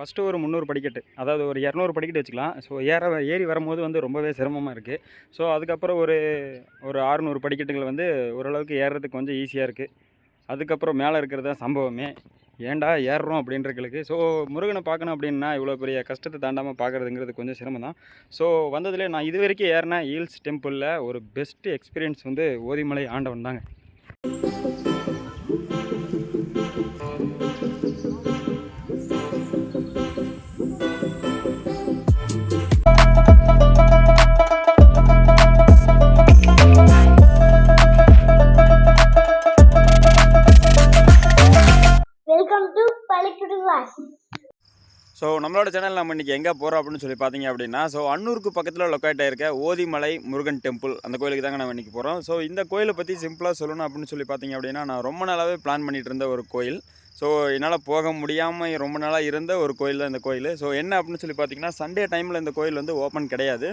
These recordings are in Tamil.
ஃபஸ்ட்டு ஒரு முந்நூறு படிக்கட்டு. அதாவது ஒரு இரநூறு படிக்கட்டு வச்சுக்கலாம். ஸோ ஏற ஏறி வரும்போது வந்து ரொம்பவே சிரமமாக இருக்குது ஸோ அதுக்கப்புறம் ஒரு ஒரு ஆறுநூறு படிக்கட்டுகள் வந்து ஓரளவுக்கு ஏறுறதுக்கு கொஞ்சம் ஈஸியாக இருக்குது அதுக்கப்புறம் மேலே இருக்கிறது தான் சம்பவமே. ஏன்டா ஏறுறோம் அப்படின்றக்களுக்கு ஸோ முருகனை பார்க்கணும் அப்படின்னா இவ்வளோ பெரிய கஷ்டத்தை தாண்டாமல் பார்க்குறதுங்கிறது கொஞ்சம் சிரமம் தான். ஸோ வந்ததுலேயே நான் இது வரைக்கும் ஏறின ஈல்ஸ் டெம்பிளில் ஒரு பெஸ்ட்டு எக்ஸ்பீரியன்ஸ் வந்து ஓதிமலை ஆண்டவன் தாங்க. வெல்கம் டு பள்ளிக்குடி ஸோ நம்மளோட சேனல் நம்ம இன்றைக்கி எங்கே போகிறோம் அப்படின்னு சொல்லி பார்த்தீங்க அப்படின்னா ஸோ அன்னூருக்கு பக்கத்தில் லொக்கேட் ஆயிருக்க ஓதிமலை முருகன் டெம்பிள் அந்த கோயிலுக்கு தாங்க நம்ம இன்றைக்கி போகிறோம் ஸோ இந்த கோயிலை பற்றி சிம்பிளாக சொல்லணும் அப்படின்னு சொல்லி பார்த்தீங்க அப்படின்னா நான் ரொம்ப நாளாகவே பிளான் பண்ணிகிட்டு இருந்த ஒரு கோயில். ஸோ என்னால் போக முடியாமல் ரொம்ப நாளாக இருந்த ஒரு கோயில் தான் இந்த கோயில். ஸோ என்ன அப்படின்னு சொல்லி பார்த்தீங்கன்னா சண்டே டைமில் இந்த கோயில் வந்து ஓப்பன் கிடையாது.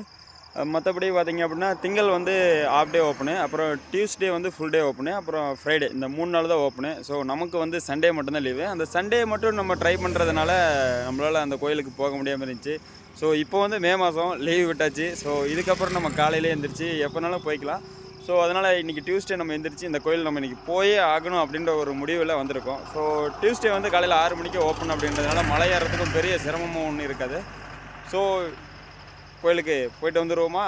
மற்றபடி பார்த்தீங்க அப்படின்னா திங்கள் வந்து ஆஃப் டே ஓப்பனு அப்புறம் டியூஸ்டே வந்து ஃபுல் டே ஓப்பனு அப்புறம் ஃப்ரைடே இந்த மூணு நாள் தான் ஓப்பனு ஸோ நமக்கு வந்து சண்டே மட்டும்தான் லீவு அந்த சண்டே மட்டும் நம்ம ட்ரை பண்ணுறதுனால நம்மளால் அந்த கோயிலுக்கு போக முடியாமல் இருந்துச்சு. ஸோ இப்போ வந்து மே மாதம் லீவ் விட்டாச்சு. ஸோ இதுக்கப்புறம் நம்ம காலையிலே எழுந்திரிச்சு எப்போனாலும் போய்க்கலாம். ஸோ அதனால் இன்றைக்கி டியூஸ்டே நம்ம எந்திரிச்சு இந்த கோயில் நம்ம இன்றைக்கி போயே ஆகணும் அப்படின்ற ஒரு முடிவில் வந்திருக்கோம். ஸோ டியூஸ்டே வந்து காலையில் ஆறு மணிக்கு ஓப்பன் அப்படின்றதுனால மலை ஏறதுக்கும் பெரிய சிரமமும் ஒன்றும் இருக்காது. ஸோ கோயிலுக்கு போயிட்டு வந்துடுவோமா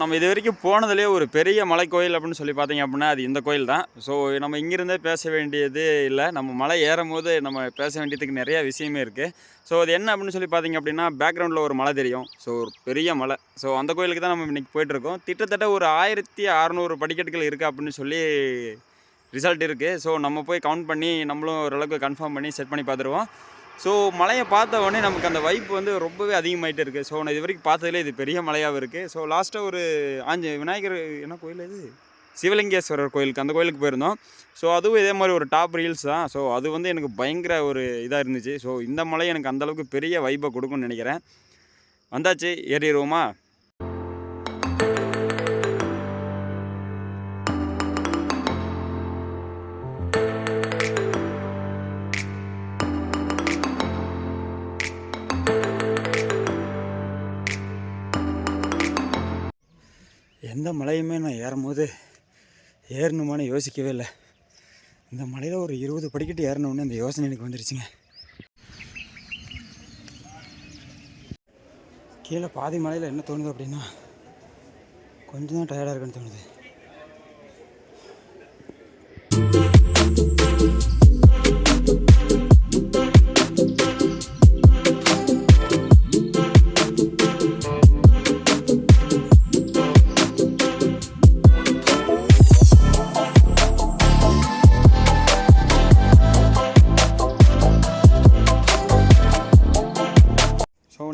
நம்ம இது வரைக்கும் போனதுலேயே ஒரு பெரிய மலை கோயில் அப்படின்னு சொல்லி பார்த்தீங்க அப்படின்னா அது இந்த கோயில் தான். ஸோ நம்ம இங்கிருந்தே பேச வேண்டியது இல்லை. நம்ம மலை ஏறும் போது நம்ம பேச வேண்டியதுக்கு நிறையா விஷயமே இருக்குது ஸோ அது என்ன அப்படின்னு சொல்லி பார்த்தீங்க அப்படின்னா பேக்ரவுண்டில் ஒரு மலை தெரியும். ஸோ ஒரு பெரிய மலை. ஸோ அந்த கோயிலுக்கு தான் நம்ம இன்றைக்கி போயிட்டுருக்கோம் திட்டத்தட்ட ஒரு ஆயிரத்தி அறநூறு படிக்கட்டுகள் இருக்குது அப்படின்னு சொல்லி ரிசல்ட் இருக்குது ஸோ நம்ம போய் கவுண்ட் பண்ணி நம்மளும் ஓரளவுக்கு கன்ஃபார்ம் பண்ணி செட் பண்ணி பார்த்துருவோம். ஸோ மலையை பார்த்த உடனே நமக்கு அந்த வைப் வந்து ரொம்பவே அதிகமாயிட்டு இருக்குது ஸோ நான் இது வரைக்கும் பார்த்ததுலே இது பெரிய மலையாகவும் இருக்குது ஸோ லாஸ்ட்டாக ஒரு ஆஞ்ச விநாயகர் என்ன கோயில் இது? சிவலிங்கேஸ்வரர் கோயிலுக்கு அந்த கோயிலுக்கு போயிருந்தோம். ஸோ அதுவும் இதே மாதிரி ஒரு டாப் ரீல்ஸ் தான். ஸோ அது வந்து எனக்கு பயங்கர ஒரு இதாக இருந்துச்சு. ஸோ இந்த மலை எனக்கு அந்தளவுக்கு பெரிய வைப்பை கொடுக்கும்னு நினைக்கிறேன். வந்தாச்சு ஏறிடுவோமா? எந்த மலையுமே நான் ஏறும்போது ஏறணுமான்னு யோசிக்கவே இல்லை. இந்த மலையில் ஒரு இருபது படிக்கட்டு ஏறணுன்னு அந்த யோசனை எனக்கு வந்துருச்சுங்க. கீழே பாதி மலையில் என்ன தோணுது அப்படின்னா கொஞ்சம் தான் டயர்டாக இருக்குன்னு தோணுது.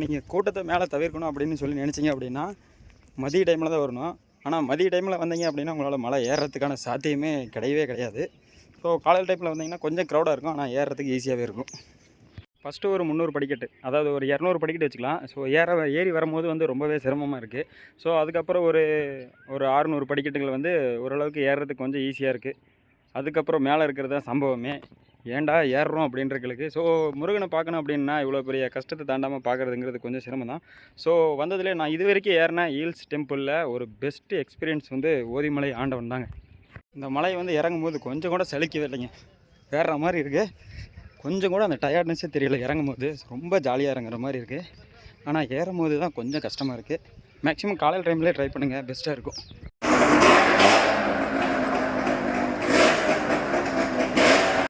நீங்கள் கூட்டத்தை மேலே தவிர்க்கணும் அப்படின்னு சொல்லி நினச்சிங்க அப்படின்னா மதிய டைமில் தான் வரணும். ஆனால் மதிய டைமில் வந்தீங்க அப்படின்னா உங்களால் மலை ஏறுறதுக்கான சாத்தியமே கிடையவே கிடையாது. ஸோ காலையில் டைமில் வந்தீங்கன்னா கொஞ்சம் க்ரௌடாக இருக்கும். ஆனால் ஏறுறதுக்கு ஈஸியாகவே இருக்கும். ஃபஸ்ட்டு ஒரு முந்நூறு படிக்கட்டு. அதாவது ஒரு இரநூறு படிக்கட்டு வச்சுக்கலாம். ஸோ ஏற ஏறி வரும்போது வந்து ரொம்பவே சிரமமாக இருக்குது ஸோ அதுக்கப்புறம் ஒரு ஒரு ஆறுநூறு படிக்கட்டுகள் வந்து ஓரளவுக்கு ஏறுறதுக்கு கொஞ்சம் ஈஸியாக இருக்குது அதுக்கப்புறம் மேலே இருக்கிறது தான் சம்பவமே. ஏன்டா ஏறுறோம் அப்படின்றங்களுக்கு ஸோ முருகனை பார்க்கணும் அப்படின்னா இவ்வளோ பெரிய கஷ்டத்தை தாண்டாமல் பார்க்குறதுங்கிறது கொஞ்சம் சிரமம் தான் ஸோ வந்ததுலேயே நான் இது வரைக்கும் ஏறின ஹீல்ஸ் டெம்பிளில் ஒரு பெஸ்ட்டு எக்ஸ்பீரியன்ஸ் வந்து ஓதிமலை ஆண்டவன் தாங்க. இந்த மலை வந்து இறங்கும்போது கொஞ்சம் கூட செழிக்கவே இல்லைங்க. ஏறுற மாதிரி இருக்குது கொஞ்சம் கூட அந்த டயர்ட்னஸே தெரியல இறங்கும் போது ரொம்ப ஜாலியாக இறங்குற மாதிரி இருக்குது ஆனால் ஏறும் போது தான் கொஞ்சம் கஷ்டமாக இருக்குது மேக்ஸிமம் காலையில் டைம்லேயே ட்ரை பண்ணுங்கள் பெஸ்ட்டாக இருக்கும்.